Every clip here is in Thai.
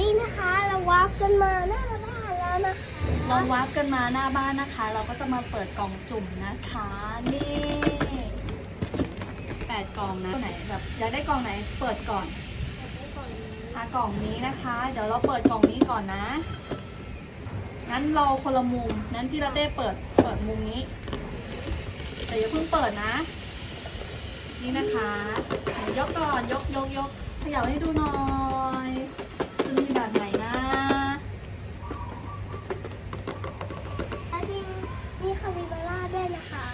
นี่นะคะเราวาร์ปกันมาหน้าบ้านแล้วนะคะเราวับกันมาหน้าบ้านนะคะ เราก็จะมาเปิดกล่องจุ่มนะคะนี่แปดกล่องนะไหนแบบอยากได้กล่องไหนเปิดก่อนอะกล่องนี้นะคะ เดี๋ยวเราเปิดกล่องนี้ก่อนนะงั้นเราคนละมุมนั้นพี่ลาเต้เปิดเปิดมุมนี้แต่อย่าเพิ่งเปิดนะ นี่นะคะยวยกก่อนยกยกยกขยับให้ดูหน่อย จะมีแบบไหนนะแล้วจริงมีคาปิบาร่าด้วยนะคะ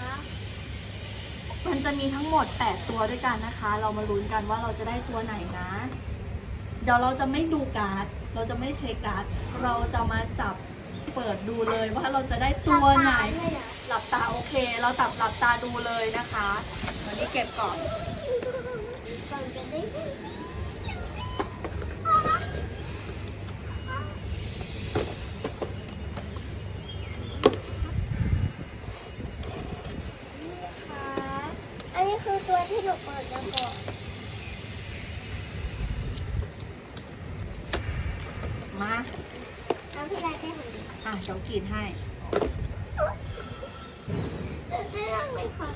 มันจะมีทั้งหมด 8 ตัวด้วยกันนะคะ เรามาลุ้นกันว่าเราจะได้ตัวไหนนะ เดี๋ยวเราจะไม่ดูการ์ด เราจะไม่เช็คการ์ด เราจะมาจับเปิดดูเลยว่าเราจะได้ตัวไหนลับตาด้วยนะหลับตาโอเค เราตับหลับตาดูเลยนะคะ วันนี้เก็บก่อนก่อนจะได้นี่นะคะอันนี้คือตัวที่หนูเปิด แล้วก่อนมาน้ำพี่ลายได้ของดีอะเดี๋ยวกรีดให้ตื่นเต้นมากเลยค่ะ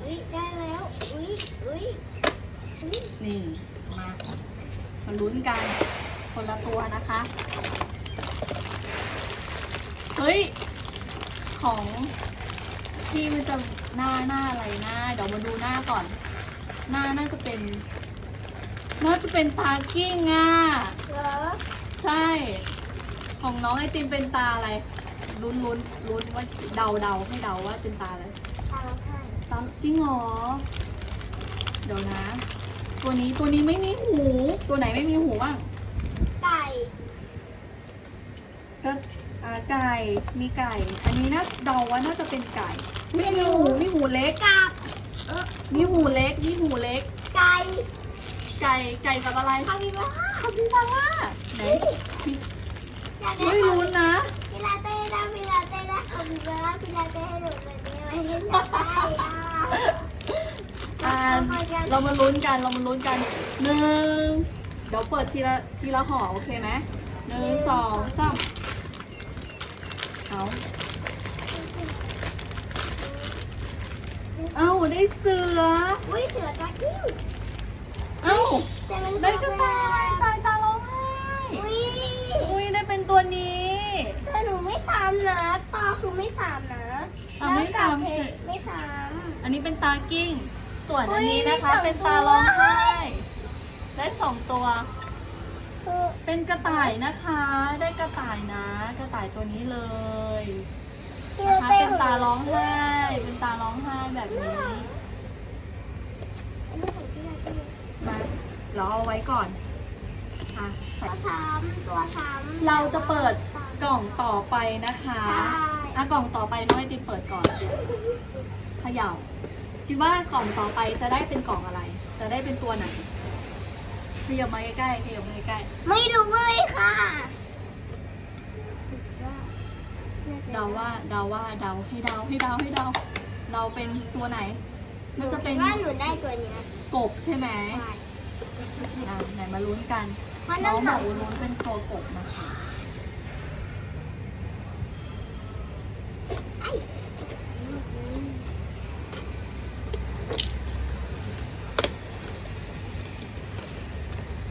อุ้ยได้แล้วอุ้ยอุ้ยอุ้ยนี่มามาลุ้นกัน คนละตัวนะคะ เฮ้ย ของ พี่มันจะหน้าหน้าอะไรหน้าเดี๋ยวมาดูหน้าก่อน หน้าน่าจะเป็นน่าจะเป็นตากิ้งอะเหรอใช่ ของน้องไอติมเป็นตาอะไรลุ้นลุ้นลุ้นว่าเดาเดาให้เดาว่าเป็นตาอะไรตาเราผ่านตาจริงเหรอเดี๋ยวนะ ตัวนี้ตัวนี้ไม่มีหู ตัวไหนไม่มีหูบ้างไก่ก็อ่าไก่มีไก่ อันนี้น่าเดาว่าน่าจะเป็นไก่ ไม่มีหูมีหูเล็กกับเออมีหูเล็กมีหูเล็ก ไก่ไก่ไก่กับอะไรคาปิบาร่าคาปิบาร่าไหนพี่อยากได้ไม่รู้นะพิลาเต้ได้พิลาเต้ได้คาปิบาร่าพิลาเต้ให้หนูแบบนี้ไว้ให้หนูได้อะอ่าเรามาลุ้นกันเรามาลุ้นกันหนึ่งเดี๋ยวเปิดทีละทีละห่อโอเคไหมหนึ่งสองสามเอา เอาได้เสือ อุ้ยเสือตะกิ้วเอ้าแต่มันได้กระต่ายตายตาร้องไห้อุ้ยอุ้ยได้เป็นตัวนี้แต่หนูไม่ซ้ำนะตาคือไม่ซ้ำนะอะไม่ซ้ำแล้วกับเพชรไม่ซ้อันนี้เป็นตากิ้ง ส่วนอันนี้อุ๊ยนะคะได้สองเป็นตาร้องไห้ได้สองตัวำคือเป็นกระต่ายนะคะ ได้กระต่ายนะ กระต่ายตัวนี้เลยพินะลาคะเต้เป็นตาร้องไห้เป็น ตาร้องไห้แบบนี้ อันนี้ของพิลาเต้มาเราเอาไว้ก่อนอะใส่ตัวซ้ำตัวซ้ำเราจะเปิดกล่องต่อไปนะคะใช่อะกล่องต่อไปน้องไอติมเปิดก่อนเขย่าคิดว่ากล่องต่อไปจะได้เป็นกล่องอะไร จะได้เป็นตัวไหนขยับมาใกล้ๆขยับมาใกล้ไม่รู้เลยค่ะๆเดาว่าเดาว่าเดาให้เดาให้เดาให้เดา เราเป็นตัวไหนน่าจะเป็นว่าหนูได้ตัวเนี้ยกบใช่ไหมใช่อะไหนมาลุ้นกันเพราะน้องน้ำหบนัอกกว่าลุ้นเป็นตัวกบนะคะ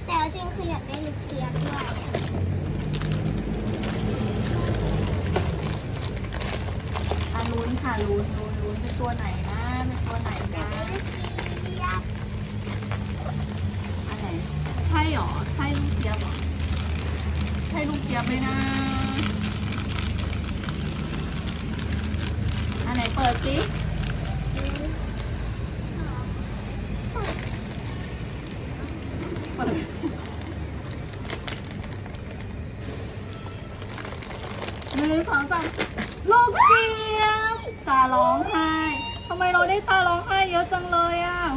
แต่เอาจริงคืออยากได้ลิปเทียบด้วยอะอะลุ้นค่ะลุ้นลุ้นลุ้นเป็น ตัวไหนนะเป็นตัวไหนนะอันไหนใช่หรอใช่ลูกเทียบหรอใช่ลูกเทียบไหมนะอันไหนเปิดสิ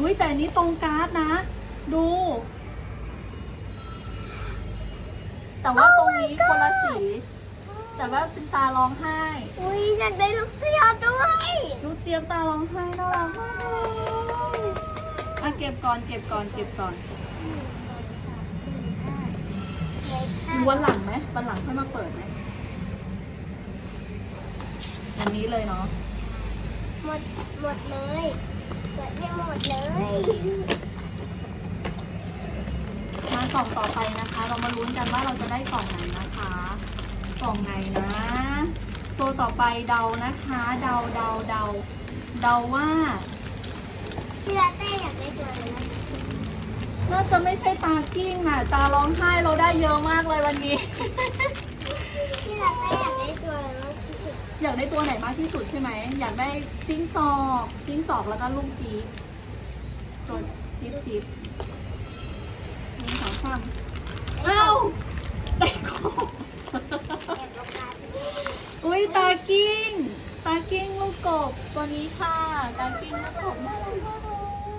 อะอุ้ยแต่อันนี้ตรงการ์ดนะ ดู แต่ว่าตรงนี้คนละสี แต่ว่าเป็นตาร้องไห้ อุ้ยอยากได้ลิปเทียบด้วยลูกเจี๊ยบตาร้องไห้น่ารักมากเลยอะเก็บก่อนเก็บก่อนเก็บก่อนหนึ่งสองสามสี่ห้าเหลืออีกหห้ารือวันหลังไหมวันหลังค่อยมาเปิดไหมอันนี้เลยเนาะหมดหมดเลย เปิดให้หมดเลยมากล่องต่อไปนะคะ เรามาลุ้นกันว่าเราจะได้กล่องไหนนะคะ กล่องไหนนะ ตัวต่อไปเดานะคะ เดาเดาเดาเดาว่าพี่ลาเต้อยากได้ตัวอะไรนะน่าจะไม่ใช่ตากิ้งอะ ตาร้องไห้เราได้เยอะมากเลยวันนี้ พี่ลาเต้อยากได้ อยากได้ตัวไหนมากที่สุดใช่ไหม อยากได้จิ้งจอกจิ้งจอกแล้วก็ลูกจี๊บตัวจี๊บจี๊บหนึ่งสองสามเอ้าได้ของแอบเอากาไปด้วยอุ้ยตากิ้ง ตากิ้งลูกกบตัวนี้ค่ะ ตากิ้งลูกกบน่ารักมากเล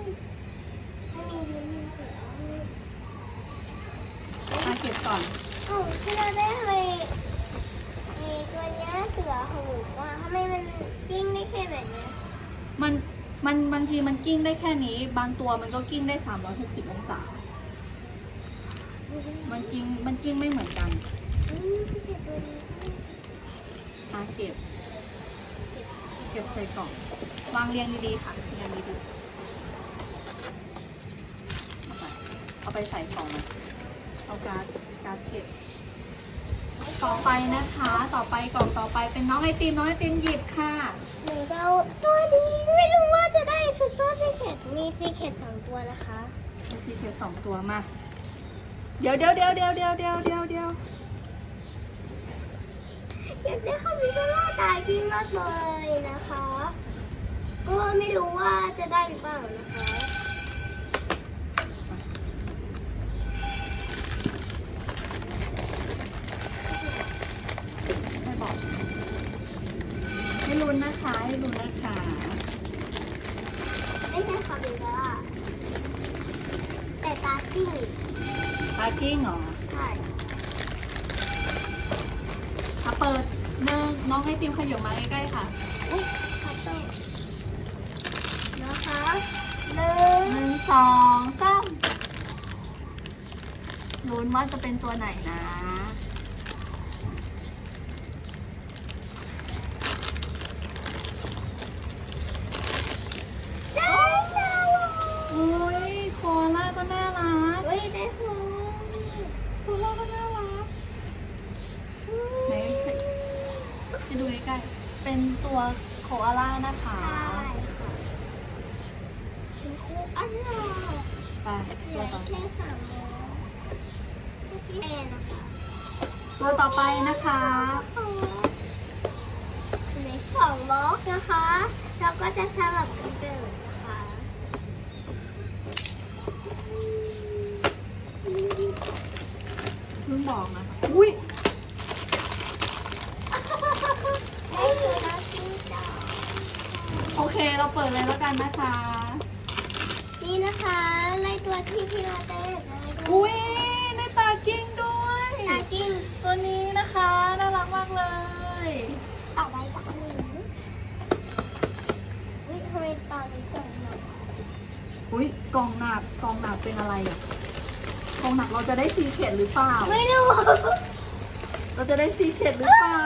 ยถ้ามีลิ้นมีเสียงมาเก็บก่อน เอ้าพี่ลาเต้ทำไม อีตัวเนี้ยเสือหูว่าทำไมมันจิ้งได้แค่แบบเนี้ยมันมันบางทีมันกิ้งได้แค่นี้ บางตัวมันก็กิ้งได้ 360 องศา มันกิ้งมันกิ้งไม่เหมือนกันอืมพี่เจ็บตัวนี้อาเก็บ เก็บใส่กล่อง วางเรียงดีๆค่ะเรียงดีๆเอาไปเอาไปใส่กล่องนะเอาการ์ดการ์ดเก็บ ต่อไปนะคะ ต่อไปกล่องต่อไปเป็นน้องไอติมน้องไอติมหยิบค่ะ หนูจะเอาตัวนี้ไม่รู้ว่าจะได้ซุปเปอร์ซีเคทมีซีเคทสองตัวนะคะมีซีเคสองตัวมา เดี๋ยวเดี๋ยวเดี๋ยวเดี๋ยวเดี๋ยวเดี๋ยวเดี๋ยวเดี๋ยวอยากได้คาบิบาร่าตายจริงมากเลยนะคะก็ไม่รู้ว่าจะได้หรือเปล่านะคะ ให้บอก ให้ ลุ้นนะคะให้ลุ้นนะคะไม่ใช่คาบิบาร่าแต่ตาจิ้งปาร์กิ้งเหรอใช่อะเปิดหนึ่งน้องไอติมขยับมาใกล้ๆค่ะเอ๊ะคัตเตอร์นะคะหนึ่งหนึ่งสองสามลุ้นว่าจะเป็นตัวไหนนะ ได้แล้ว อุ้ยโคอาล่าก็น่ารัก เฮ้ยได้ของ โคอาล่าก็น่ารักไหนให้ ดูใกล้ๆเป็นตัวโคอาล่านะคะใช่ค่ะเป็นคู่อันน่ะไปเหลืตัวอต่อแค่สามโมงเมื่อกี้แอนนะคะตัวต่อไปนะคะ เหลือสองบล็อกนะคะ เราก็จะสลับกันเดินนะคะเพิ่งบอกนะอุ้ย ได้ตัวละที่สอง โอเคเราเปิดเลยแล้วกันนะคะ นี่นะคะในตัวที่พี่ลาเต้อยากได้ด้วยอุ้ยได้ตากิ้งด้วยตาจิ้งตัวนี้นะคะน่ารักมากเลยต่อไปตาหนึ่งวิทำไมตอนนี้กล่องหนักอุ้ยกล่องหนักกล่องหนักเป็นอะไรอะกล่องหนักเราจะได้ซีเข็ดหรือเปล่า ไม่รู้เราจะได้ซีเข็ดหรือเปล่า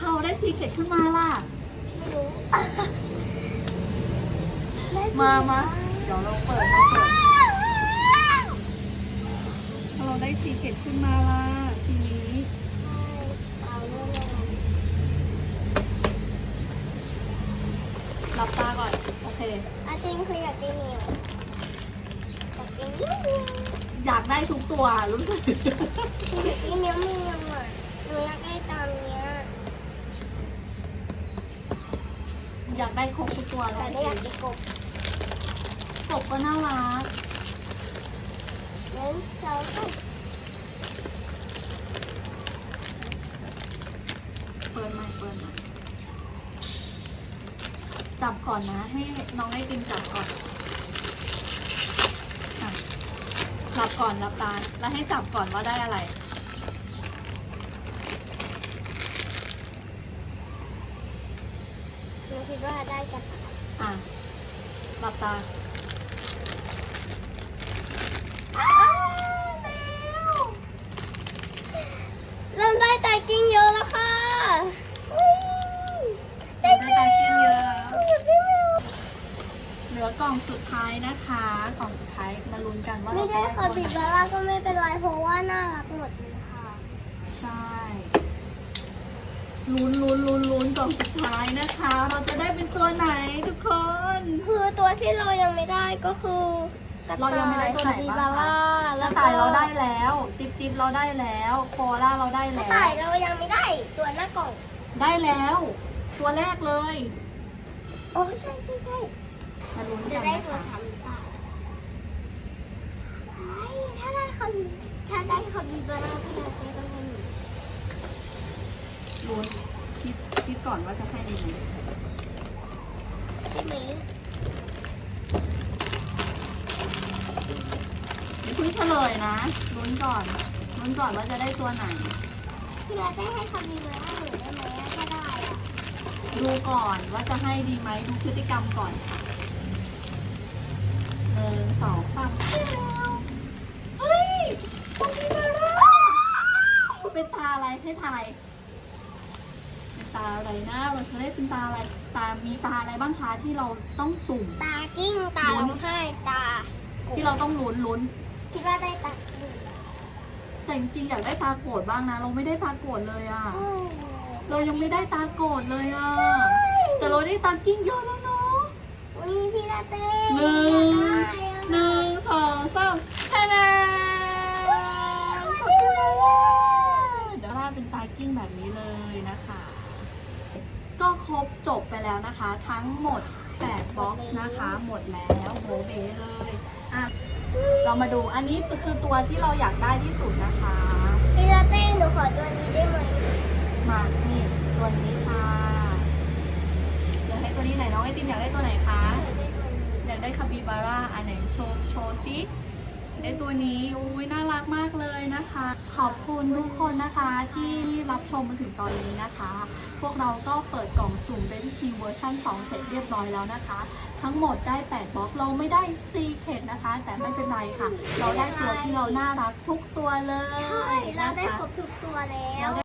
เราได้ซีเข็ดขึ้นมาล่ะ ไม่รู้ มามาเดี๋ยวเราเปิดเราเปิดถ้าเราได้ซีเข็ดขึ้นมาล่ะทีนี้เอาเรื่องอะไรหลับตาก่อน โอเค อาจริงคืออยากได้เมียวอยากได้เมียวอยากได้ทุกตัวรู้สึกอยากได้เมียวเมียวอะหนูอยากได้ตามเนี้ยอยากได้ครบทุกตัวเลแต่ย ไม่อยากได้กบ กบก็น่ารักงั้นเราก็เปิดใหม่เปิดใหม่จับก่อนนะ ให้น้องไอติมจับก่อนอะหลับก่อนหลับตาแล้วให้จับก่อนว่าได้อะไร หนูคิดว่าได้กันอะหลับตา ลุ้นกันว่าไม่เราจะได้ได้คาตัวปิไหนบาร่าก็ไม่เป็นไรเพราะว่าน่ารักหมดเลยค่ะใช่ลุ้นลุ้นลุ้นลุ้นกล่องสุดท้ายนะคะ เราจะได้เป็นตัวไหนทุกคน คือตัวที่เรายังไม่ได้ก็คือกระเรายังต่าไม่ได้ยตัวไหนคาปิบ้าบางร่าคะกแล้ระวก็ต่ายเราได้แล้ว จิ๊บจิ๊บเราได้แล้วโคอาล่าเราได้กระแล้ว ต่ายเรายังไม่ได้ตัวหน้ากล่องได้แล้ว ตัวแรกเลย โอ้ใช่ใช่ใช่ มาลุ้นจะกันได้นะตัวคะสามหรือเปล่าเฮ้ยถ้าได้คาถ้าได้คาปิบาร่าก็จะได้ต้องเงินลุ้นคิดคิดก่อนว่าจะให้ดีไหมใช่ไหมเดี๋ยวเพิ่งเฉลยนะลุ้นก่อนลุ้นก่อนว่าจะได้ตัวไหนพี่เราได้ให้คาปิบาร่าหนูได้ไหมถ้าได้อะดูก่อนว่าจะให้ดีไหมดูพฤติกรรมก่อนค่ะ นึ่งสองสามเฮ้ยคาปิบาร่าเป็นตาอะไรให้ทายเป็นตาอะไรนะเราจะได้เป็นตาอะไร ตา มีตาอะไรบ้างคะที่เราต้องสุ่ม ตากิ้งตาร้องไห้ตาที่เราต้องลุ้นลุ้น คิดว่าได้ตากิ้งแต่จริงๆอยากได้ตาโกรธบ้างนะ เราไม่ได้ตาโกรธเลยอะโอ้เรายังไม่ได้ตาโกรธเลยอะแต่เราได้ตากิ้งเยอะแล้วเนาะ ยพี่ลาเต้หนึ่งอยากได้อะหนึ่งสองสามแค่นั้นขอบคุณค่ะเดี๋ยวว่าเป็นตากิ้งแบบนี้เลยนะคะ ก็ครบจบไปแล้วนะคะ ทั้งหมด8บ็อกซ์นะคะ หมดแล้วโบเบเลยอะเรามาดูอันนี้คือตัวที่เราอยากได้ที่สุดนะคะ พี่ลาเต้หนูขอตัวนี้ได้ไหมมานี่ตัวนี้ค่ะอยาก ได้ตัวนี้ไหนน้องไอติมอยากได้ตัวไหนคะ อยากได้คาปิบาร่าอันไหนโชว์โชว์ซิได้ตัวนี้อุ้ยน่ารักมากเลยนะคะ ขอบคุณทุกคนนะคะที่รับชมมาถึงตอนนี้นะคะ พวกเราก็เปิดกล่องสุ่ม Baby T เวอร์ชัน2 เสร็จเรียบร้อยแล้วนะคะ ทั้งหมดได้ 8บล็อกเราไม่ได้ซีเคดนะคะ แต่ไม่เป็นไรค่ะ เราได้ตัวที่เราน่ารักทุกตัวเลยใช่ เราได้คะครบทุกตัวแล้ว